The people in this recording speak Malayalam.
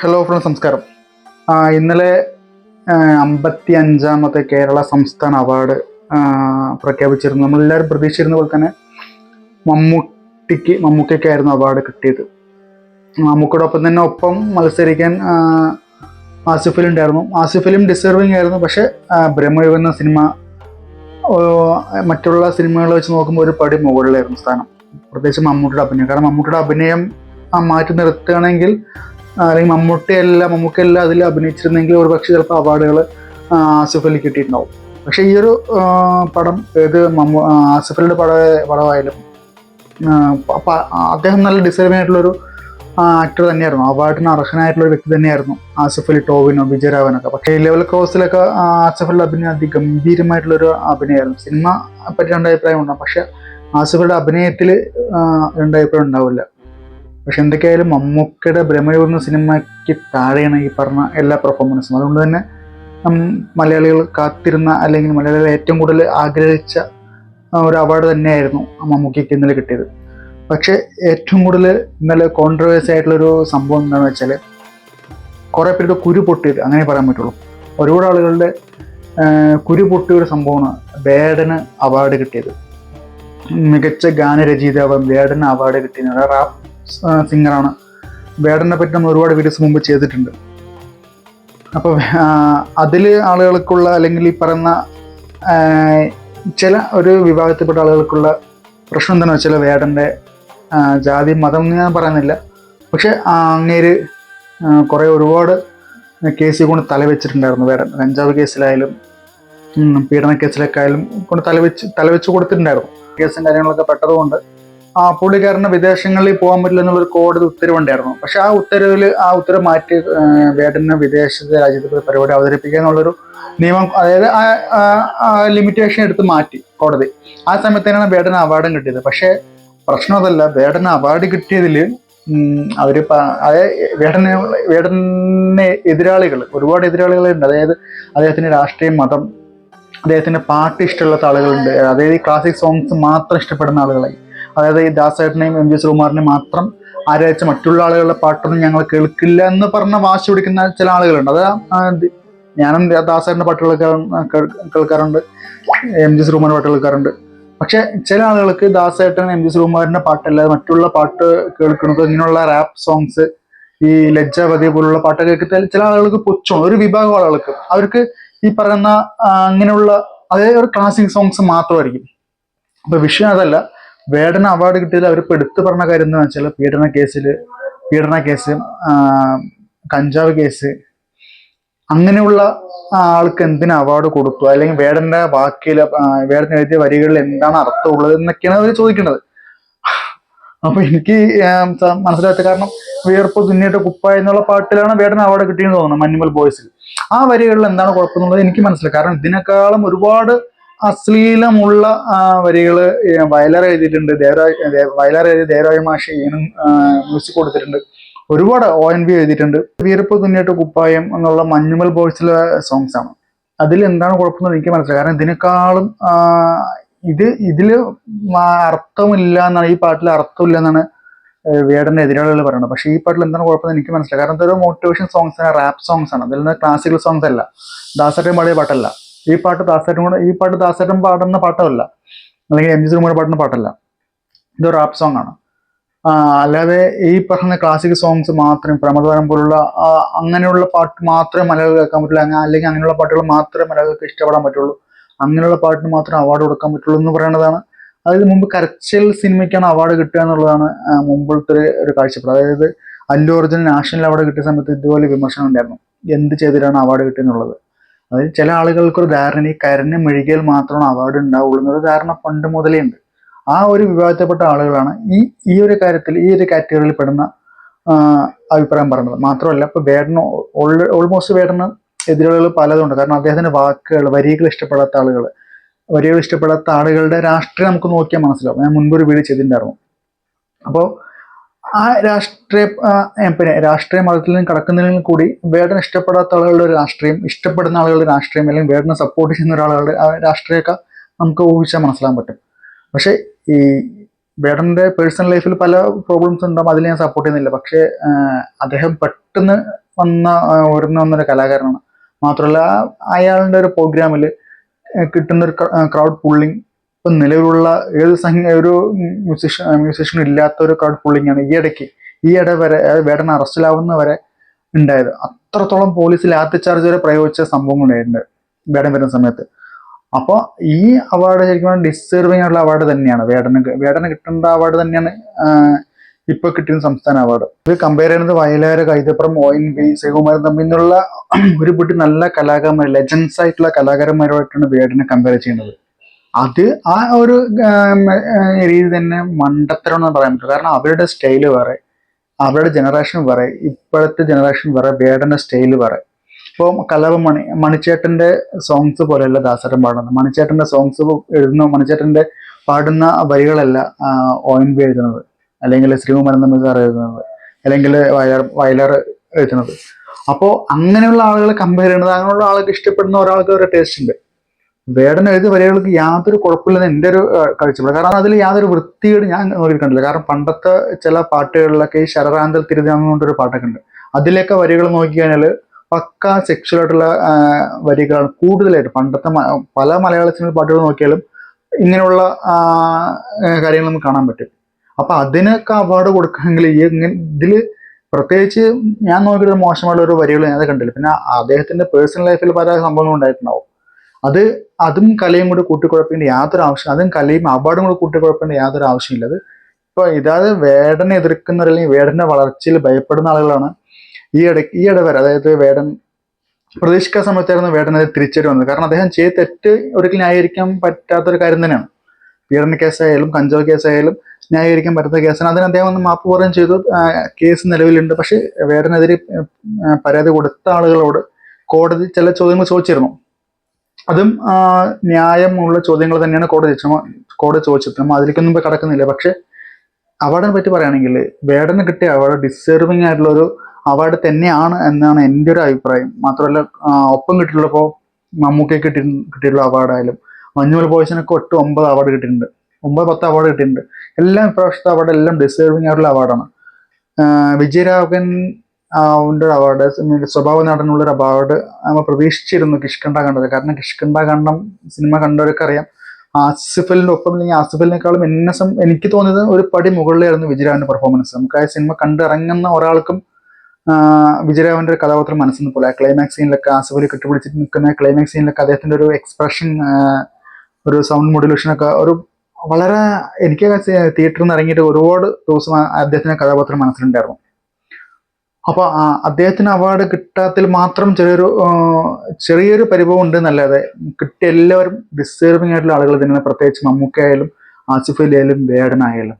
ഹലോ ഫ്രണ്ട്സ് സംസ്കാരം ഇന്നലെ അമ്പത്തി അഞ്ചാമത്തെ കേരള സംസ്ഥാന അവാർഡ് പ്രഖ്യാപിച്ചിരുന്നു. നമ്മളെല്ലാവരും പ്രതീക്ഷിച്ചിരുന്ന പോലെ തന്നെ മമ്മൂട്ടിക്ക് മമ്മൂക്കയ്ക്കായിരുന്നു അവാർഡ് കിട്ടിയത്. മമ്മൂക്കയോടൊപ്പം തന്നെ ഒപ്പം മത്സരിക്കാൻ ആസിഫ് അലി ഉണ്ടായിരുന്നു. ആസിഫ് ഡിസർവിങ് ആയിരുന്നു. പക്ഷെ ബ്രഹ്മയുഗം എന്ന സിനിമ മറ്റുള്ള സിനിമകളെ വെച്ച് നോക്കുമ്പോൾ ഒരു പടി മുകളിലായിരുന്നു സ്ഥാനം. പ്രത്യേകിച്ച് മമ്മൂട്ടിയുടെ അഭിനയം. കാരണം മമ്മൂട്ടിയുടെ അഭിനയം മാറ്റി നിർത്തുകയാണെങ്കിൽ അല്ലെങ്കിൽ മമ്മൂട്ടിയല്ല മമ്മൂക്കയല്ല അതിൽ അഭിനയിച്ചിരുന്നെങ്കിൽ ഒരു പക്ഷേ ചിലപ്പോൾ അവാർഡുകൾ ആസിഫ് അലി കിട്ടിയിട്ടുണ്ടാവും. പക്ഷേ ഈ ഒരു പടം ഏത് മമ്മൂ ആസിഫ് അലിയുടെ പട പടമായാലും അദ്ദേഹം നല്ല ഡിസേർവിംഗ് ആയിട്ടുള്ളൊരു ആക്ടർ തന്നെയായിരുന്നു. അവാർഡിന് അർഹനായിട്ടുള്ള ഒരു വ്യക്തി തന്നെയായിരുന്നു ആസിഫ് അലി ടോവിനോ വിജയരാവനൊക്കെ പക്ഷേ ലെവൽ ക്രോസിലൊക്കെ ആസിഫ് അലിയുടെ അഭിനയം അതിഗംഭീരമായിട്ടുള്ളൊരു അഭിനയമായിരുന്നു. സിനിമ പറ്റി രണ്ടഭിപ്രായം ഉണ്ടാകും പക്ഷേ ആസിഫ് അലിയുടെ അഭിനയത്തിൽ രണ്ടഭിപ്രായം ഉണ്ടാവില്ല. പക്ഷെ എന്തൊക്കെയായാലും മമ്മൂക്കയുടെ ഭ്രമയൂർന്ന സിനിമയ്ക്ക് താഴെയാണ് ഈ പറഞ്ഞ എല്ലാ പെർഫോമൻസും അതുകൊണ്ട് തന്നെ മലയാളികൾ കാത്തിരുന്ന അല്ലെങ്കിൽ മലയാളികൾ ഏറ്റവും കൂടുതൽ ആഗ്രഹിച്ച ഒരു അവാർഡ് തന്നെയായിരുന്നു ആ മമ്മൂക്കയ്ക്ക് ഇന്നലെ കിട്ടിയത്. പക്ഷേ ഏറ്റവും കൂടുതൽ ഇന്നലെ കോൺട്രവേഴ്സി ആയിട്ടുള്ളൊരു സംഭവം എന്താണെന്ന് വെച്ചാൽ കുറേ പേരുടെ കുരു പൊട്ടിയത് അങ്ങനെ പറയാൻ പറ്റുള്ളൂ. ഒരുപാട് ആളുകളുടെ കുരു പൊട്ടിയ ഒരു സംഭവമാണ് ബേഡന് അവാർഡ് കിട്ടിയത്. മികച്ച ഗാനരചയിതാവ് ബേഡന് അവാർഡ് കിട്ടിയത്. റാപ്പ് സിംഗറാണ് വേടനെ പറ്റി നമ്മൾ ഒരുപാട് വീഡിയോസ് മുമ്പ് ചെയ്തിട്ടുണ്ട്. അപ്പോൾ അതിൽ ആളുകൾക്കുള്ള അല്ലെങ്കിൽ ഈ പറയുന്ന ചില ഒരു വിഭാഗത്തിൽപ്പെട്ട ആളുകൾക്കുള്ള പ്രശ്നം എന്താണെന്ന് വെച്ചാൽ വേടന്റെ ജാതി മതം എന്ന് ഞാൻ പറയുന്നില്ല. പക്ഷേ അങ്ങേര് കുറേ ഒരുപാട് കേസിൽ കൊണ്ട് തലവെച്ചിട്ടുണ്ടായിരുന്നു വേടൻ. കഞ്ചാവ് കേസിലായാലും പീഡന കേസിലൊക്കെ ആയാലും കൊണ്ട് തലവെച്ച് തലവെച്ച് കൊടുത്തിട്ടുണ്ടായിരുന്നു. കേസും കാര്യങ്ങളൊക്കെ പെട്ടതുകൊണ്ട് ആ പുള്ളിക്കാരന് വിദേശങ്ങളിൽ പോകാൻ പറ്റില്ല എന്നുള്ളൊരു കോടതി ഉത്തരവുണ്ടായിരുന്നു. പക്ഷെ ആ ഉത്തരവിൽ ആ ഉത്തരവ് മാറ്റി വേദന വേടന് വിദേശ രാജ്യത്ത് പരിപാടി അവതരിപ്പിക്കുക എന്നുള്ളൊരു നിയമം അതായത് ആ ലിമിറ്റേഷൻ എടുത്ത് മാറ്റി കോടതി. ആ സമയത്തേനാണ് വേടന് അവാർഡും കിട്ടിയത്. പക്ഷേ പ്രശ്നം അതല്ല വേടന് അവാർഡ് കിട്ടിയതിൽ അവർ അതായത് വേടന് വേടനെ എതിരാളികൾ ഒരുപാട് എതിരാളികളുണ്ട്. അതായത് അദ്ദേഹത്തിന്റെ രാഷ്ട്രീയ മതം അദ്ദേഹത്തിന്റെ പാട്ട് ഇഷ്ടമുള്ള ആളുകളുണ്ട്. അതായത് ഈ ക്ലാസിക് സോങ്സ് മാത്രം ഇഷ്ടപ്പെടുന്ന ആളുകളായി. അതായത് ഈ ദാസേട്ടനെയും എം ജി ശ്രീകുമാറിനെ മാത്രം ആരാച്ച മറ്റുള്ള ആളുകളുടെ പാട്ടൊന്നും ഞങ്ങൾ കേൾക്കില്ല എന്ന് പറഞ്ഞ വാശി പിടിക്കുന്ന ചില ആളുകളുണ്ട്. അത് ഞാനും ദാസേട്ടന്റെ പാട്ടുകൾ കേൾക്കാറുണ്ട്. എം ജി ശ്രീകുമാറിന്റെ പാട്ട് കേൾക്കാറുണ്ട്. പക്ഷെ ചില ആളുകൾക്ക് ദാസേട്ടൻ എം ജി ശ്രീകുമാറിന്റെ പാട്ടല്ലാതെ മറ്റുള്ള പാട്ട് കേൾക്കുന്നത് ഇങ്ങനെയുള്ള റാപ്പ് സോങ്സ് ഈ ലജ്ജാപതി പോലുള്ള പാട്ട് കേൾക്കുന്ന ചില ആളുകൾക്ക് പുച്ഛമാണ് ഒരു വിഭാഗം ആളുകൾക്ക്. അവർക്ക് ഈ പറയുന്ന അങ്ങനെയുള്ള അതായത് ഒരു ക്ലാസിക് സോങ്സ് മാത്രമായിരിക്കും. അപ്പൊ വിഷയം അതല്ല. വേടന അവാർഡ് കിട്ടിയത് ഇപ്പോൾ എടുത്തു പറഞ്ഞ കാര്യം എന്ന് വെച്ചാൽ പീഡന കേസിൽ പീഡന കേസ് കഞ്ചാവ് കേസ് അങ്ങനെയുള്ള ആൾക്ക് എന്തിനു അവാർഡ് കൊടുത്തു? അല്ലെങ്കിൽ വേടന്റെ വാക്കിൽ വേടൻ എഴുതിയ വരികളിൽ എന്താണ് അർത്ഥമുള്ളത് എന്നൊക്കെയാണ് അവർ ചോദിക്കുന്നത്. അപ്പൊ എനിക്ക് മനസ്സിലാത്ത കാരണം വിയർപ്പ് തുന്നിയിട്ട് കുപ്പ എന്നുള്ള പാട്ടിലാണ് വേടൻ അവാർഡ് കിട്ടിയെന്ന് തോന്നുന്നു മഞ്ഞുമൽ ബോയ്സിൽ ആ വരികളിൽ എന്താണ് കുഴപ്പമെന്നുള്ളത് എനിക്ക് മനസ്സിലായി. കാരണം ഇതിനേക്കാളും ഒരുപാട് അശ്ലീലമുള്ള വരികൾ വയലാർ എഴുതിയിട്ടുണ്ട്. ദേവരാജ് വയലാർ എഴുതി ദേവരാജ മാഷ് മ്യൂസിക് കൊടുത്തിട്ടുണ്ട്. ഒരുപാട് ഒ എൻ വി എഴുതിയിട്ടുണ്ട്. വീരപ്പ് തുന്നിയിട്ട് കുപ്പായം എന്നുള്ള മഞ്ഞുമൽ ബോയ്സിലെ സോങ്സ് ആണ്. അതിൽ എന്താണ് കുഴപ്പമെന്ന് എനിക്ക് മനസ്സിലായി. കാരണം ഇതിനേക്കാളും ഇത് ഇതിൽ അർത്ഥമില്ല എന്നാണ് ഈ പാട്ടിൽ അർത്ഥമില്ല എന്നാണ് വേടന്റെ എതിരാളികൾ പറയുന്നത്. പക്ഷേ ഈ പാട്ടിൽ എന്താണ് കുഴപ്പമെന്ന് എനിക്ക് മനസ്സിലായി. കാരണം ഇതൊരു മോട്ടിവേഷൻ സോങ്സ് ആണ് റാപ്പ് സോങ്സ് ആണ്. അതിൽ നിന്ന് ക്ലാസിക്കൽ സോങ്സ് അല്ല. ദാസേട്ടൻ പാടിയ പാട്ടല്ല. ഈ പാട്ട് ദാസേട്ടൻ കൂടെ ഈ പാട്ട് ദാസേട്ടൻ പാടുന്ന പാട്ടല്ല. അല്ലെങ്കിൽ എം ജി ശ്രീകുമാർ പാടുന്ന പാട്ടല്ല. ഇത് റാപ്പ് സോങ് ആണ്. അല്ലാതെ ഈ പറഞ്ഞ ക്ലാസിക് സോങ്സ് മാത്രം പ്രമദവനം പോലുള്ള അങ്ങനെയുള്ള പാട്ട് മാത്രമേ മലയാളം കേൾക്കാൻ പറ്റുള്ളൂ. അല്ലെങ്കിൽ അങ്ങനെയുള്ള പാട്ടുകൾ മാത്രമേ മലയാളികൾക്ക് ഇഷ്ടപ്പെടാൻ പറ്റുള്ളൂ. അങ്ങനെയുള്ള പാട്ടിന് മാത്രം അവാർഡ് കൊടുക്കാൻ പറ്റുള്ളൂ എന്ന് പറയുന്നതാണ് അതായത് മുമ്പ് കരച്ചൽ സിനിമയ്ക്കാണ് അവാർഡ് കിട്ടുക എന്നുള്ളതാണ് മുമ്പിലത്തെ ഒരു കാഴ്ചപ്പാട്. അതായത് അല്ലു അർജുൻ നാഷണൽ അവാർഡ് കിട്ടിയ സമയത്ത് ഇതുപോലെ വിമർശനം ഉണ്ടായിരുന്നു. എന്ത് ചെയ്തിട്ടാണ് അവാർഡ് കിട്ടിയെന്നുള്ളത്? അതായത് ചില ആളുകൾക്കൊരു ധാരണ ഈ കരഞ്ഞ് മെഴുകിയാൽ മാത്രമാണ് അവാർഡ് ഉണ്ടാവുള്ളൂ എന്നൊരു ധാരണ പണ്ട് മുതലേ ഉണ്ട്. ആ ഒരു വിഭാഗത്തിൽപ്പെട്ട ആളുകളാണ് ഈ ഈ ഒരു കാര്യത്തിൽ ഈ ഒരു കാറ്റഗറിയിൽ പെടുന്ന അഭിപ്രായം പറഞ്ഞത്. മാത്രമല്ല ഇപ്പൊ വേടന ഓൾമോസ്റ്റ് വേടന എതിരാളികൾ പലതുണ്ട്. കാരണം അദ്ദേഹത്തിന്റെ വാക്കുകൾ വരികൾ ഇഷ്ടപ്പെടാത്ത ആളുകൾ വരികൾ ഇഷ്ടപ്പെടാത്ത ആളുകളുടെ രാഷ്ട്രീയം നമുക്ക് നോക്കിയാൽ മനസ്സിലാവും. ഞാൻ മുൻപൊരു വീട് ചെയ്തിട്ടുണ്ടായിരുന്നു. അപ്പോൾ ആ രാഷ്ട്രീയ പിന്നെ രാഷ്ട്രീയ മതത്തിൽ നിന്ന് കടക്കുന്നതിനും കൂടി വേദന ഇഷ്ടപ്പെടാത്ത ആളുകളുടെ രാഷ്ട്രീയം ഇഷ്ടപ്പെടുന്ന ആളുകളുടെ രാഷ്ട്രീയം അല്ലെങ്കിൽ വേടനെ സപ്പോർട്ട് ചെയ്യുന്ന ഒരാളുടെ രാഷ്ട്രീയമൊക്കെ നമുക്ക് ഊഹിച്ചാൽ മനസ്സിലാൻ പറ്റും. പക്ഷേ ഈ വേടന്റെ പേഴ്സണൽ ലൈഫിൽ പല പ്രോബ്ലംസ് ഉണ്ടാവും അതിൽ ഞാൻ സപ്പോർട്ട് ചെയ്യുന്നില്ല. പക്ഷേ അദ്ദേഹം പെട്ടെന്ന് വന്ന ഉയർന്നു വന്നൊരു കലാകാരനാണ്. മാത്രമല്ല അയാളുടെ ഒരു പ്രോഗ്രാമിൽ കിട്ടുന്ന ഒരു ക്രൗഡ് പുള്ളിങ് ഇപ്പം നിലവിലുള്ള ഏത് സംഘ ഒരു മ്യൂസിഷ്യൻ മ്യൂസിഷ്യനും ഇല്ലാത്ത ഒരു കാർഡ് പുള്ളിങ് ആണ് ഈ ഇടയ്ക്ക്. ഈ ഇട വരെ വേടന അറസ്റ്റിലാവുന്ന വരെ ഉണ്ടായത്. അത്രത്തോളം പോലീസ് ലാത്തി ചാർജ് വരെ പ്രയോഗിച്ച സംഭവം ഉണ്ടായിട്ടുണ്ട് വേടൻ വരുന്ന സമയത്ത്. അപ്പോൾ ഈ അവാർഡ് ശരിക്കും ഡിസേർവിങ് ആയിട്ടുള്ള അവാർഡ് തന്നെയാണ്. വേടന് വേടന് കിട്ടേണ്ട അവാർഡ് തന്നെയാണ് ഇപ്പോൾ കിട്ടിയ സംസ്ഥാന അവാർഡ് ഇത് കമ്പയർ ചെയ്യുന്നത് Vayalar Kaithapram O N B Sreekumaran തമ്മിൽ ഒരു കൂട്ടി നല്ല കലാകാരന്മാർ ലെജൻസ് ആയിട്ടുള്ള കലാകാരന്മാരുമായിട്ടാണ് വേടനെ കമ്പയർ ചെയ്യുന്നത്. അത് ആ ഒരു രീതി തന്നെ മണ്ടത്തരം എന്ന് പറയാൻ പറ്റും കാരണം അവരുടെ സ്റ്റൈൽ വേറെ അവരുടെ ജനറേഷൻ വേറെ ഇപ്പോഴത്തെ ജനറേഷൻ വേറെ വേടന്റെ സ്റ്റൈൽ വേറെ. ഇപ്പോൾ കലവ മണി മണിച്ചേട്ടന്റെ സോങ്സ് പോലെയല്ല ദാസരൻ പാടുന്നത്. മണിച്ചേട്ടന്റെ സോങ്സ് എഴുതുന്ന മണിച്ചേട്ടന്റെ പാടുന്ന വരികളല്ല ഒ എൻ ബി എഴുതുന്നത്. അല്ലെങ്കിൽ ശ്രീകുമാരൻ തമ്പി സാർ എഴുതുന്നത്. അല്ലെങ്കിൽ വയലാർ വയലാർ എഴുതുന്നത്. അപ്പോൾ അങ്ങനെയുള്ള ആളുകളെ കമ്പയർ ചെയ്യുന്നത് അങ്ങനെയുള്ള ആൾക്ക് ഇഷ്ടപ്പെടുന്ന ഒരാൾക്ക് ഒരു ടേസ്റ്റ് ഉണ്ട്. വേടൻ എഴുതിയ വരികൾക്ക് യാതൊരു കുഴപ്പമില്ലെന്ന് എന്റെ ഒരു കാഴ്ചപ്പാട്. കാരണം അതിൽ യാതൊരു വൃത്തികേട് ഞാൻ കണ്ടില്ല കാരണം പണ്ടത്തെ ചില പാട്ടുകളിലൊക്കെ ഈ ശരറാന്തൽ തിരുതാന്ന് കൊണ്ടൊരു പാട്ടൊക്കെ ഉണ്ട്. അതിലേക്ക് വരികൾ നോക്കിക്കഴിഞ്ഞാൽ പക്ക ആ, വരികളാണ് കൂടുതലായിട്ട്. പണ്ടത്തെ പല മലയാള സിനിമ പാട്ടുകൾ നോക്കിയാലും ഇങ്ങനെയുള്ള കാര്യങ്ങൾ നമുക്ക് കാണാൻ പറ്റും. അപ്പൊ അതിനൊക്കെ അവാർഡ് കൊടുക്കണമെങ്കിൽ ഈ ഇതിൽ പ്രത്യേകിച്ച് ഞാൻ നോക്കിയിട്ട് മോശമായിട്ടുള്ള ഒരു വരികൾ ഞാൻ കണ്ടില്ല. പിന്നെ അദ്ദേഹത്തിന്റെ പേഴ്സണൽ ലൈഫിൽ പല സംഭവങ്ങളും ഉണ്ടായിട്ടുണ്ടാവും. അത് അതും കലയും കൂടി കൂട്ടിക്കുഴപ്പേണ്ട യാതൊരു ആവശ്യം അതും കലയും അവാർഡും കൂടി കൂട്ടിക്കുഴപ്പേണ്ട യാതൊരു ആവശ്യമില്ല. അത് ഇപ്പൊ ഇതായത് വേടനെ എതിർക്കുന്നവർ അല്ലെങ്കിൽ വേടന്റെ വളർച്ചയിൽ ഭയപ്പെടുന്ന ആളുകളാണ് ഈ ഇട ഈ ഇടവരെ. അതായത് വേടൻ പ്രതീക്ഷിക്കാൻ സമയത്തായിരുന്നു വേടൻ തിരിച്ചടി വന്നത്. കാരണം അദ്ദേഹം ചെയ്ത് തെറ്റ് ഒരിക്കലും ന്യായീകരിക്കാൻ പറ്റാത്തൊരു കാര്യം തന്നെയാണ്. പീഡന കേസായാലും കഞ്ചാവ് കേസായാലും ന്യായീകരിക്കാൻ പറ്റാത്ത കേസാണ്. അതിന് അദ്ദേഹം ഒന്ന് മാപ്പ് പറയുകയും ചെയ്തു. കേസ് നിലവിലുണ്ട്. പക്ഷേ വേടനെതിരെ പരാതി കൊടുത്ത ആളുകളോട് കോടതി ചില ചോദ്യങ്ങൾ ചോദിച്ചിരുന്നു. അതും ന്യായമുള്ള ചോദ്യങ്ങൾ തന്നെയാണ് കോടതി കോടതി ചോദിച്ചത്. നമ്മൾ അതിലേക്കൊന്നും ഇപ്പൊ കടക്കുന്നില്ല. പക്ഷെ അവാർഡിനെ പറ്റി പറയുകയാണെങ്കിൽ വേടന് കിട്ടിയ അവാർഡ് ഡിസേർവിംഗ് ആയിട്ടുള്ള ഒരു അവാർഡ് തന്നെയാണ് എന്നാണ് എന്റെ ഒരു അഭിപ്രായം. മാത്രമല്ല ഒപ്പം കിട്ടിയിട്ടുള്ളപ്പോൾ മമ്മൂക്കെ കിട്ടി കിട്ടിയിട്ടുള്ള അവാർഡായാലും മഞ്ഞുമൽ ബോയ്സിനൊക്കെ ഒട്ട് ഒമ്പത് അവാർഡ് കിട്ടിയിട്ടുണ്ട്. ഒമ്പത് പത്ത് അവാർഡ് കിട്ടിയിട്ടുണ്ട്. എല്ലാം ഇപ്രാവശ്യത്തെ അവാർഡ് എല്ലാം ഡിസേർവിംഗ് ആയിട്ടുള്ള അവാർഡാണ്. വിജയരാഘവൻ അവന്റെ ഒരു അവാർഡ് സ്വഭാവ നടനുള്ള ഒരു അവാർഡ് നമ്മൾ പ്രതീക്ഷിച്ചിരുന്നു കിഷ്കണ്ട കണ്ടത്. കാരണം കിഷ്കണ്ട കണ്ടം സിനിമ കണ്ടവർക്കറിയാം. അറിയാം ആസിഫലിന്റെ ഒപ്പം അല്ലെങ്കിൽ ആസിഫലിനേക്കാളും എന്നെ സം എനിക്ക് തോന്നിയത് ഒരു പടി മുകളിലായിരുന്നു വിജയരാവിന്റെ പെർഫോമൻസ് നമുക്ക് ആ സിനിമ കണ്ടിറങ്ങുന്ന ഒരാൾക്കും വിജയരാവിന്റെ ഒരു കഥാപാത്രം മനസ്സിന് പോലെ. ക്ലൈമാക്സ് സീനിലൊക്കെ ആസിഫലി കെട്ടിപ്പിടിച്ചിട്ട് നിൽക്കുന്ന ക്ലൈമാക്സ് സീനിലൊക്കെ അദ്ദേഹത്തിന്റെ ഒരു എക്സ്പ്രഷൻ ഒരു സൗണ്ട് മോഡുലേഷനൊക്കെ ഒരു വളരെ എനിക്ക് തിയേറ്ററിൽ നിന്ന് ഇറങ്ങിയിട്ട് ഒരുപാട് ദിവസം അദ്ദേഹത്തിന്റെ കഥാപാത്രം മനസ്സിലുണ്ടായിരുന്നു. അപ്പൊ ആ അദ്ദേഹത്തിന് അവാർഡ് കിട്ടാത്തിൽ മാത്രം ചെറിയൊരു ചെറിയൊരു പരിഭവം ഉണ്ട് എന്നല്ലാതെ കിട്ടിയ എല്ലാവരും ഡിസേർവിംഗ് ആയിട്ടുള്ള ആളുകൾ തന്നെയാണ്. പ്രത്യേകിച്ച് മമ്മൂക്ക ആയാലും ആസിഫ് അലി ആയാലും വേടനായാലും.